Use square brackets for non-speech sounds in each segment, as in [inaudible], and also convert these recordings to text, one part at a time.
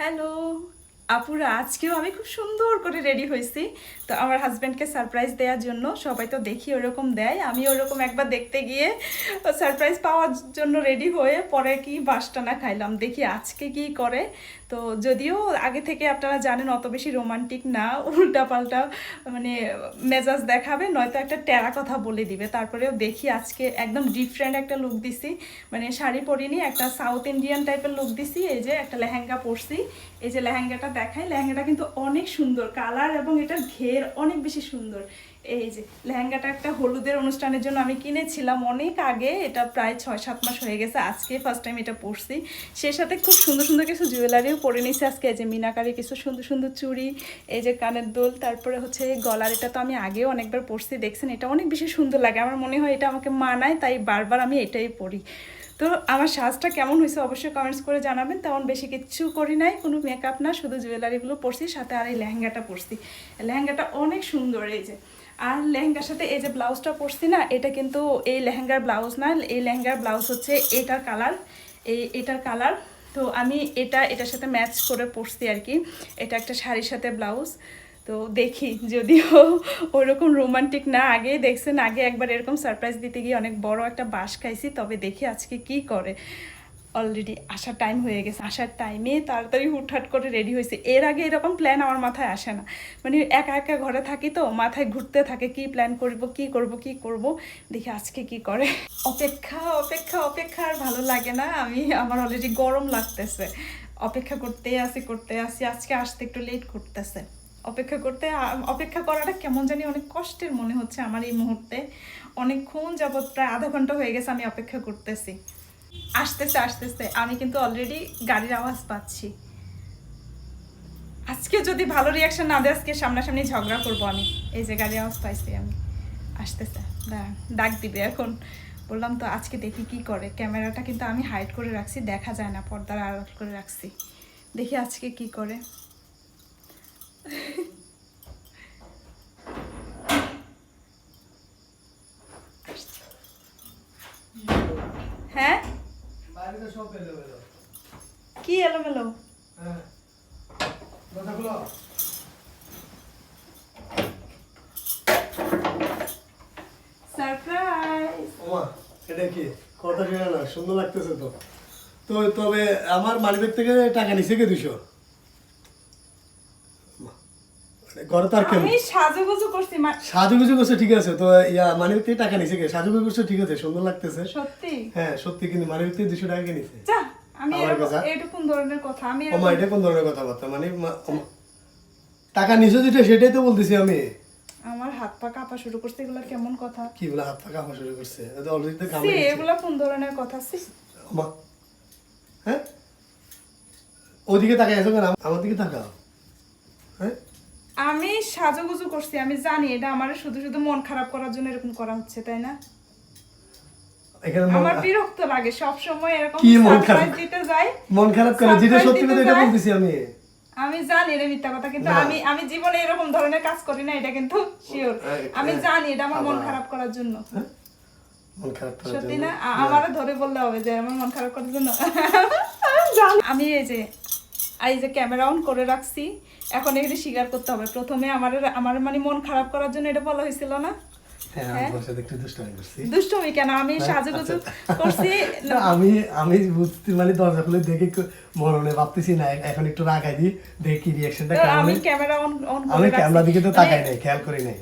Hello আপুরা, আজকেও আমি খুব সুন্দর করে রেডি হয়েছি। তো আমার হাজব্যান্ডকে সারপ্রাইজ দেওয়ার জন্য সবাই তো দেখি ওরকম দেয়, আমি ওরকম একবার দেখতে গিয়ে সারপ্রাইজ পাওয়ার জন্য রেডি হয়ে পরে কি বাসটানা খাইলাম, দেখি আজকে কি করে। তো যদিও আগে থেকে আপনারা জানেন অত বেশি রোমান্টিক না, উল্টাপাল্টা মানে মেজাজ দেখাবে, নয়তো একটা টেরা কথা বলে দিবে। তারপরেও দেখি আজকে একদম ডিফারেন্ট একটা লুক দিছি। মানে শাড়ি পরিনি, একটা সাউথ ইন্ডিয়ান টাইপের লুক দিছি, এই যে একটা লেহেঙ্গা পরছি। এই যে লেহেঙ্গাটা দেখাই, লেহেঙ্গাটা কিন্তু অনেক সুন্দর কালার এবং এটার ঘের অনেক বেশি সুন্দর। এই যে লেহেঙ্গাটা একটা হলুদের অনুষ্ঠানের জন্য আমি কিনেছিলাম অনেক আগে, এটা প্রায় ছয় সাত মাস হয়ে গেছে, আজকে ফার্স্ট টাইম এটা পরছি। সেই সাথে খুব সুন্দর সুন্দর কিছু জুয়েলারিও পরে নিয়েছি আজকে, এই যে মিনাকারি কিছু সুন্দর সুন্দর চুড়ি, এই যে কানের দোল, তারপরে হচ্ছে গলার, এটা তো আমি আগেও অনেকবার পরছি, দেখছেন, এটা অনেক বেশি সুন্দর লাগে, আমার মনে হয় এটা আমাকে মানায়, তাই বারবার আমি এটাই পরি। তো আমার সাজটা কেমন হয়েছে অবশ্যই কমেন্টস করে জানাবেন, তেমন বেশি কিচ্ছু করি নাই, কোনো মেকআপ না, শুধু জুয়েলারিগুলো পরছি, সাথে আর এই লেহেঙ্গাটা পরছি। লেহেঙ্গাটা অনেক সুন্দর, এই যে। আর লেহেঙ্গার সাথে এই যে ব্লাউজটা পরছি না, এটা কিন্তু এই লেহেঙ্গার ব্লাউজ না, এই লেহেঙ্গার ব্লাউজ হচ্ছে এটার কালার, এই এটার কালার। তো আমি এটা, এটার সাথে ম্যাচ করে পরছি আর কি, এটা একটা শাড়ির সাথে ব্লাউজ। তো দেখি, যদিও ওরকম রোমান্টিক না, আগে দেখছেন, আগে একবার এরকম সারপ্রাইজ দিতে গিয়ে অনেক বড় একটা বাস খাইছি, তবে দেখি আজকে কি করে। অলরেডি আসার টাইম হয়ে গেছে। আসার টাইমে তাড়াতাড়ি হুটহাট করে রেডি হয়েছে। এর আগে এরকম প্ল্যান আমার মাথায় আসে না। মানে একা একা ঘরে থাকি তো, মাথায় ঘুরতে থাকে কি প্ল্যান করব, কি করব কি করব, দেখি আজকে কি করে। অপেক্ষা অপেক্ষা অপেক্ষা আর ভালো লাগে না। আমি, আমার অলরেডি গরম লাগতেছে। অপেক্ষা করতে আসি করতে আসি আজকে আসতে একটু লেট করতেছে। অপেক্ষা করতে, অপেক্ষা করাটা কেমন জানি অনেক কষ্টের মনে হচ্ছে আমার এই মুহূর্তে। অনেকক্ষণ যাবৎ প্রায় আধা ঘণ্টা হয়ে গেছে আমি অপেক্ষা করতেছি। আসতেছে আসতেছে। আমি কিন্তু অলরেডি গাড়ির আওয়াজ পাচ্ছি। আজকে যদি ভালো রিয়াকশন না দেয়, আজকে সামনাসামনি ঝগড়া করব আমি। এই যে গাড়ির আওয়াজ পাইছি আমি। আসতেছে। ডাক দিবে এখন। বললাম তো আজকে দেখি কি করে। ক্যামেরাটা কিন্তু আমি হাইড করে রাখছি, দেখা যায় না। পর্দার আড়াল করে রাখছি। দেখি আজকে কি করে। হ্যাঁ? সব এলোমেলো। কি এলোমেলো হ্যাঁ। দরজাগুলো? সারপ্রাইজ ওমা, এটা কি? কথা শুনে না, সুন্দর লাগতেছে তো। তো তবে আমার মালিকের থেকে টাকা নিছে কে দুশো ঘরে তার কেমন আমি সাজুগুজু করছি সাজুগুজু করছে ঠিক আছে। তো ইয়া মালিকের থেকে টাকা নিছে কে? সাজুগুজু করছে ঠিক আছে সুন্দর লাগতেছে। সত্যি? হ্যাঁ সত্যি কিন্তু মালিকের থেকে দুশো টাকা নিছে? যা আমি এরকম- ধরনের কথা আমি ওমা এরকম- এটা কোন ধরনের কথাবার্তা? মানে টাকা নিছো যেটা সেটাই তো বলতেছি আমি। আমার হাত পা কাঁপা শুরু করছে এগুলো কেমন কথা? কি বলে হাত পা কাঁপা শুরু করছে? অলরেডি তো এগুলো কোন ধরনের কথা মা হ্যাঁ? ওদিকে তাকাই আছো কেন? আমার দিকে তাকাও। আমি সাজুগুজু করছি আমি জানি এটা আমার শুধু শুধু মন খারাপ করার জন্য এরকম করা হচ্ছে তাই না? আমার বিরক্ত লাগে সব সময় এরকম কি মন খারাপ? দিতে যাই মন খারাপ করে যেটা সত্যি কথা এটা বলতেছি আমি। আমি জানি এটা মিথ্যা কথা কিন্তু আমি আমি জীবনে এরকম ধরনের কাজ করি না এটা কিন্তু শিওর আমি জানি এটা আমার মন খারাপ করার জন্য। হ্যাঁ? মন খারাপ করার সত্যি না? আমারও ধরে বললে হবে যে আমার মন খারাপ করার জন্য। [laughs] আমি এই যে এই যে ক্যামেরা অন করে রাখছি এখন এখানে স্বীকার করতে হবে। প্রথমে আমার আমার মানে মন খারাপ করার জন্য এটা বলা হয়েছিল না? হ্যাঁ দুষ্টামি কেন? আমি সাজুগুজু করছি। আমি আমি বুঝতে মানে দরজা খুলে দেখে একটু ভাবতেছি না এখন একটু রাখাই দিই দেখি রিয়াকশনটা আমি ক্যামেরা অন অন আমি ক্যামেরা দিকে তো মানে তাকাই নাই। খেয়াল করি নাই?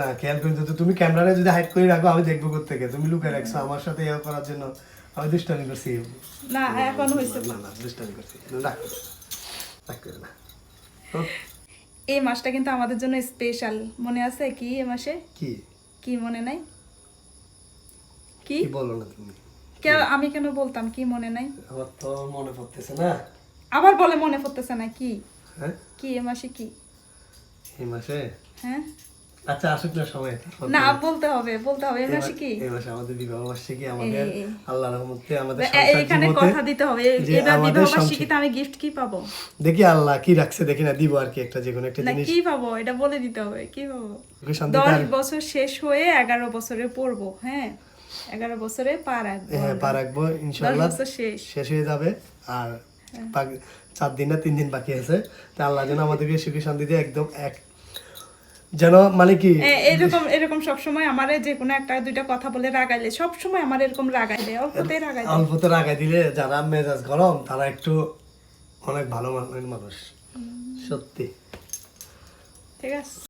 না খেয়াল করি তুমি ক্যামেরাটা যদি হাইড করে রাখো আমি দেখব থেকে তুমি লুকে রাখছো আমার সাথে ইয়ে করার জন্য। আমি দুষ্টামি করছি না এখন হয়েছে না। না দুষ্টামি করছি রাখ। রাখ না। এই মাসটা কিন্তু আমাদের জন্য স্পেশাল মনে আছে কি এ মাসে? কি? কি মনে নাই? কি? কি বলো না তুমি? কেন আমি কেন বলতাম কি মনে নাই? আমার তো মনে পড়তেছে না। আবার বলে মনে পড়তেছে না কি? হ্যাঁ? কি এ মাসে কি? এই মাসে? হ্যাঁ? আচ্ছা আসুক না সময়। না বলতে হবে বলতে হবে। এই মাসে কি? এই মাসে আমাদের বিবাহ বার্ষিকী আমাদের এই। রহমতে আমাদের এখানে কথা দিতে হবে। এবার বিবাহ বার্ষিকীতে আমি গিফট কি পাবো? দেখি আল্লাহ কি রাখছে দেখি না দিব আর কি একটা যে কোনো একটা জিনিস। কি পাবো? এটা বলে দিতে হবে। কি পাবো? দশ বছর শেষ হয়ে এগারো বছরে পড়ব হ্যাঁ? এগারো বছরে পা রাখব হ্যাঁ পা রাখব শেষ। শেষ হয়ে যাবে। আর চার দিন না তিন দিন বাকি আছে। তা আল্লাহ যেন আমাদেরকে সুখী শান্তিতে একদম এক যেন মানে কি এরকম এরকম এরকম সবসময় আমারে যে কোনো একটা দুইটা কথা বলে রাগাইলে সবসময় আমার এরকম রাগাইলে অল্পতে রাগাইলে। অল্পতে রাগাই দিলে যারা মেজাজ গরম তারা একটু অনেক ভালো মানের মানুষ। সত্যি। ঠিক আছে।